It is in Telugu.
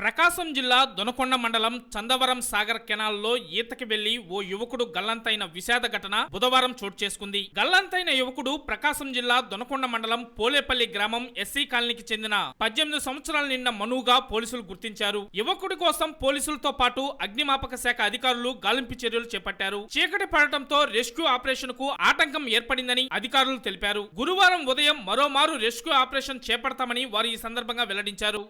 ప్రకాశం జిల్లా దొనకొండ మండలం చందవరం సాగర్ కెనాల్లో ఈతకి వెళ్ళి ఓ యువకుడు గల్లంతైన విషాద ఘటన బుధవారం చోటు చేసుకుంది. గల్లంతైన యువకుడు ప్రకాశం జిల్లా దొనకొండ మండలం పోలేపల్లి గ్రామం ఎస్సీ కాలనీకి చెందిన పద్దెనిమిది సంవత్సరాల నిన్న మనుగా పోలీసులు గుర్తించారు. యువకుడి కోసం పోలీసులతో పాటు అగ్నిమాపక శాఖ అధికారులు గాలింపు చర్యలు చేపట్టారు. చీకటి పడటంతో రెస్క్యూ ఆపరేషన్కు ఆటంకం ఏర్పడిందని అధికారులు తెలిపారు. గురువారం ఉదయం మరోమారు రెస్క్యూ ఆపరేషన్ చేపడతామని వారు ఈ సందర్భంగా వెల్లడించారు.